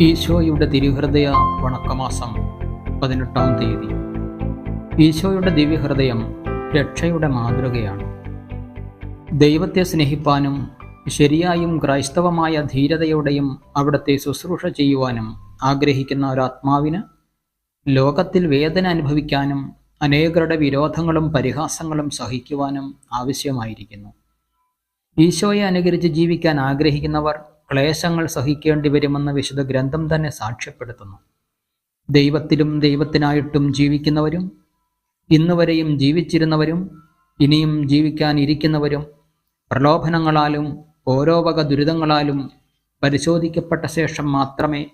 ഈശോയുടെ തിരുഹൃദയ വണക്കമാസം പതിനെട്ടാം തീയതി. ഈശോയുടെ ദിവ്യഹൃദയം രക്ഷയുടെ മാതൃകയാണ്. ദൈവത്തെ സ്നേഹിപ്പാനും ശരിയായും ക്രൈസ്തവമായ ധീരതയോടെയും അവിടുത്തെ ശുശ്രൂഷ ചെയ്യുവാനും ആഗ്രഹിക്കുന്ന ഒരാത്മാവിന് ലോകത്തിൽ വേദന അനുഭവിക്കാനും അനേകരുടെ വിരോധങ്ങളും പരിഹാസങ്ങളും സഹിക്കുവാനും ആവശ്യമായിരിക്കുന്നു. ഈശോയെ അനുകരിച്ച് ജീവിക്കാൻ ആഗ്രഹിക്കുന്നവർ ക്ലേശങ്ങൾ സഹിക്കേണ്ടി വരുമെന്ന് വിശുദ്ധ ഗ്രന്ഥം തന്നെ സാക്ഷ്യപ്പെടുത്തുന്നു. ദൈവത്തിലും ദൈവത്തിനായിട്ടും ജീവിക്കുന്നവരും ഇന്നുവരെയും ജീവിച്ചിരുന്നവരും ഇനിയും ജീവിക്കാനിരിക്കുന്നവരും പ്രലോഭനങ്ങളാലും ഓരോ വക ദുരിതങ്ങളാലും പരിശോധിക്കപ്പെട്ട ശേഷം മാത്രമേ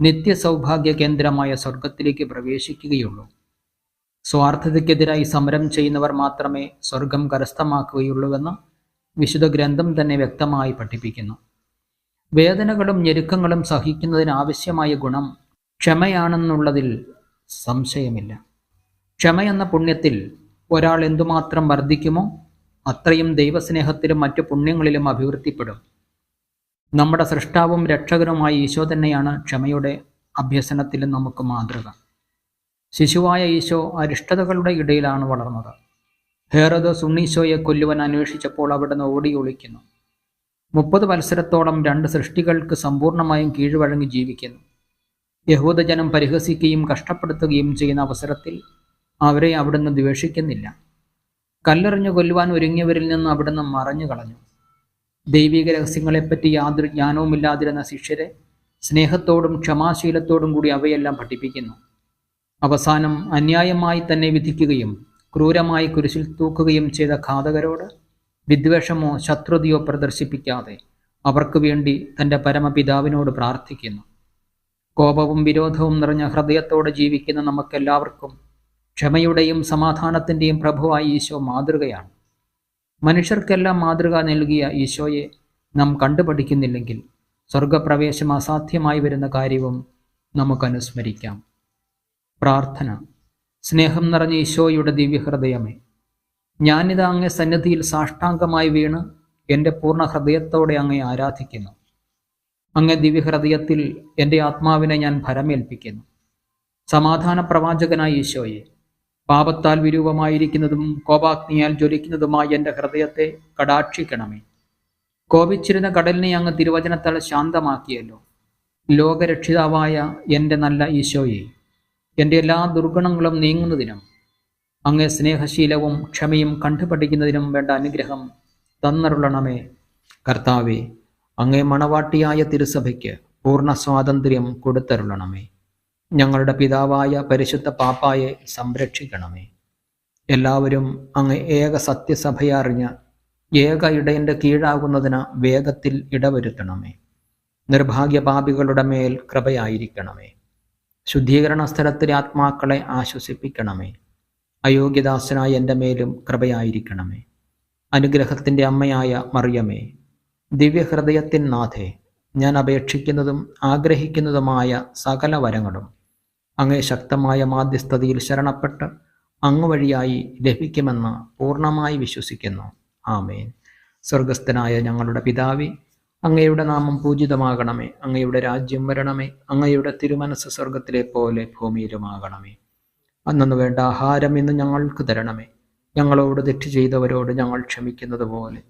നിത്യസൗഭാഗ്യ കേന്ദ്രമായ സ്വർഗത്തിലേക്ക് പ്രവേശിക്കുകയുള്ളൂ. സ്വാർത്ഥതയ്ക്കെതിരായി സമരം ചെയ്യുന്നവർ മാത്രമേ സ്വർഗം കരസ്ഥമാക്കുകയുള്ളൂവെന്ന് വിശുദ്ധ ഗ്രന്ഥം തന്നെ വ്യക്തമായി പഠിപ്പിക്കുന്നു. വേദനകളും ഞെരുക്കങ്ങളും സഹിക്കുന്നതിനാവശ്യമായ ഗുണം ക്ഷമയാണെന്നുള്ളതിൽ സംശയമില്ല. ക്ഷമയെന്ന പുണ്യത്തിൽ ഒരാൾ എന്തുമാത്രം വർദ്ധിക്കുമോ അത്രയും ദൈവസ്നേഹത്തിലും മറ്റു പുണ്യങ്ങളിലും അഭിവൃദ്ധിപ്പെടും. നമ്മുടെ സൃഷ്ടാവും രക്ഷകനുമായ ഈശോ തന്നെയാണ് ക്ഷമയുടെ അഭ്യസനത്തിൽ നമുക്ക് മാതൃക. ശിശുവായ ഈശോ അരിഷ്ടതകളുടെ ഇടയിലാണ് വളർന്നത്. ഹേറോദോസ് ഉണ്ണീശോയെ കൊല്ലുവാൻ അന്വേഷിച്ചപ്പോൾ അവിടുന്ന് ഓടി ഒളിക്കുന്നു. മുപ്പത് മത്സരത്തോളം രണ്ട് സൃഷ്ടികൾക്ക് സമ്പൂർണമായും കീഴ്വഴങ്ങി ജീവിക്കുന്നു. യഹൂദജനം പരിഹസിക്കുകയും കഷ്ടപ്പെടുത്തുകയും ചെയ്യുന്ന അവസരത്തിൽ അവരെ അവിടുന്ന് ദ്വേഷിക്കുന്നില്ല. കല്ലെറിഞ്ഞു കൊല്ലുവാൻ ഒരുങ്ങിയവരിൽ നിന്ന് അവിടുന്ന് മറഞ്ഞു കളഞ്ഞു. ദൈവിക രഹസ്യങ്ങളെപ്പറ്റി യാതൊരു ജ്ഞാനവുമില്ലാതിരുന്ന ശിഷ്യരെ സ്നേഹത്തോടും ക്ഷമാശീലത്തോടും കൂടി അവയെല്ലാം പഠിപ്പിക്കുന്നു. അവസാനം അന്യായമായി തന്നെ വിധിക്കുകയും ക്രൂരമായി കുരിശിൽ തൂക്കുകയും ചെയ്ത ഘാതകരോട് വിദ്വേഷമോ ശത്രുതയോ പ്രദർശിപ്പിക്കാതെ അവർക്ക് വേണ്ടി തന്റെ പരമപിതാവിനോട് പ്രാർത്ഥിക്കുന്നു. കോപവും വിരോധവും നിറഞ്ഞ ഹൃദയത്തോടെ ജീവിക്കുന്ന നമുക്കെല്ലാവർക്കും ക്ഷമയുടെയും സമാധാനത്തിന്റെയും പ്രഭുവായി ഈശോ മാതൃകയാണ്. മനുഷ്യർക്കെല്ലാം മാതൃക നൽകിയ ഈശോയെ നാം കണ്ടുപഠിക്കുന്നില്ലെങ്കിൽ സ്വർഗപ്രവേശം അസാധ്യമായി വരുന്ന കാര്യവും നമുക്കനുസ്മരിക്കാം. പ്രാർത്ഥന. സ്നേഹം നിറഞ്ഞ ഈശോയുടെ ദിവ്യഹൃദയമേ ഞാനിത് അങ്ങേ സന്നിധിയിൽ സാഷ്ടാംഗമായി വീണ് എന്റെ പൂർണ ഹൃദയത്തോടെ അങ്ങേ ആരാധിക്കുന്നു. അങ്ങേ ദിവ്യഹൃദയത്തിൽ എന്റെ ആത്മാവിനെ ഞാൻ ഭരമേൽപ്പിക്കുന്നു. സമാധാന പ്രവാചകനായ ഈശോയെ പാപത്താൽ വിരൂപമായിരിക്കുന്നതും കോപാഗ്നിയാൽ ജ്വലിക്കുന്നതുമായ എന്റെ ഹൃദയത്തെ കടാക്ഷിക്കണമേ. കോപിച്ചിരുന്ന കടലിനെ അങ്ങ് തിരുവചനത്താൽ ശാന്തമാക്കിയല്ലോ. ലോകരക്ഷിതാവായ എന്റെ നല്ല ഈശോയെ എന്റെ എല്ലാ ദുർഗുണങ്ങളും നീങ്ങുന്നതിനും അങ്ങേ സ്നേഹശീലവും ക്ഷമയും കണ്ടുപഠിക്കുന്നതിനും വേണ്ട അനുഗ്രഹം തന്നരുളണമേ. കർത്താവെ അങ്ങേ മണവാട്ടിയായ തിരുസഭയ്ക്ക് പൂർണ സ്വാതന്ത്ര്യം കൊടുത്തരുളണമേ. ഞങ്ങളുടെ പിതാവായ പരിശുദ്ധ പാപ്പായെ സംരക്ഷിക്കണമേ. എല്ലാവരും അങ്ങ് ഏക സത്യസഭയറിഞ്ഞ് ഏക ഇടയന്റെ കീഴാകുന്നതിന് വേഗത്തിൽ ഇടവരുത്തണമേ. നിർഭാഗ്യപാപികളുടെ മേൽ കൃപയായിരിക്കണമേ. ശുദ്ധീകരണ സ്ഥലത്തിലെ ആത്മാക്കളെ ആശ്വസിപ്പിക്കണമേ. അയോഗ്യദാസനായ എന്റെ മേലും കൃപയായിരിക്കണമേ. അനുഗ്രഹത്തിന്റെ അമ്മയായ മറിയമേ ദിവ്യഹൃദയത്തിൻ നാഥേ ഞാൻ അപേക്ഷിക്കുന്നതും ആഗ്രഹിക്കുന്നതുമായ സകല വരങ്ങളും അങ്ങേ ശക്തമായ മാധ്യസ്ഥതയിൽ ശരണപ്പെട്ട് അങ്ങുവഴിയായി ലഭിക്കുമെന്ന് പൂർണമായി വിശ്വസിക്കുന്നു. ആമേൻ. സ്വർഗസ്ഥനായ ഞങ്ങളുടെ പിതാവി അങ്ങയുടെ നാമം പൂജിതമാകണമേ. അങ്ങയുടെ രാജ്യം വരണമേ. അങ്ങയുടെ തിരുമനസ് സ്വർഗത്തിലെ പോലെ ഭൂമിയിലുമാകണമേ. അന്നു വേണ്ട ആഹാരം ഇന്ന് ഞങ്ങൾക്ക് തരണമേ. ഞങ്ങളോട് തെറ്റ് ചെയ്തവരോട് ഞങ്ങൾ ക്ഷമിക്കുന്നത് പോലെ.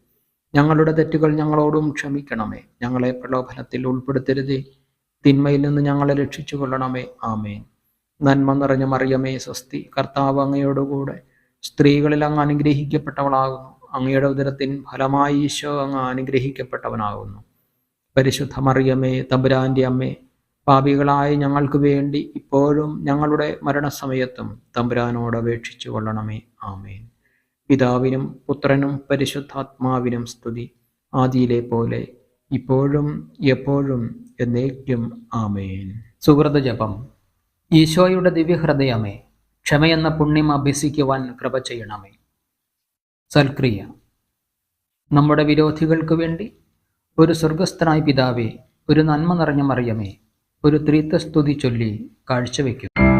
ഞങ്ങളുടെ തെറ്റുകൾ ഞങ്ങളോടും ക്ഷമിക്കണമേ. ഞങ്ങളെ പ്രലോഭനത്തിൽ ഉൾപ്പെടുത്തരുതേ. തിന്മയിൽ നിന്ന് ഞങ്ങളെ രക്ഷിച്ചു കൊള്ളണമേ ആമേൻ. നന്മ നിറഞ്ഞ മറിയമേ സ്വസ്തി. കർത്താവ് അങ്ങയോടുകൂടെ സ്ത്രീകളിൽ അങ്ങ് അനുഗ്രഹിക്കപ്പെട്ടവളാകുന്നു. അങ്ങയുടെ ഉദരത്തിൻ ഫലമായി ഈശോ അങ്ങ് അനുഗ്രഹിക്കപ്പെട്ടവനാകുന്നു. പരിശുദ്ധ മറിയമേ തമ്പുരാന്റെ അമ്മേ പാപികളായ ഞങ്ങൾക്ക് വേണ്ടി ഇപ്പോഴും ഞങ്ങളുടെ മരണസമയത്തും തമ്പുരാനോട് അപേക്ഷിച്ചു കൊള്ളണമേ. ആമേൻ. പിതാവിനും പുത്രനും പരിശുദ്ധാത്മാവിനും സ്തുതി. ആദിയിലെ പോലെ ഇപ്പോഴും എപ്പോഴും എന്നേക്കും ആമേൻ. സുഹൃത ജപം. ഈശോയുടെ ദിവ്യഹൃദയമേ ക്ഷമയെന്ന പുണ്യം അഭ്യസിക്കുവാൻ കൃപ ചെയ്യണമേ. സൽക്രിയ. നമ്മുടെ വിരോധികൾക്ക് വേണ്ടി ഒരു സ്വർഗസ്ഥനായ പിതാവേ ഒരു നന്മ നിറഞ്ഞ മറിയമേ ഒരു ത്രിത്വസ്തുതി ചൊല്ലി കാഴ്ചവെക്കും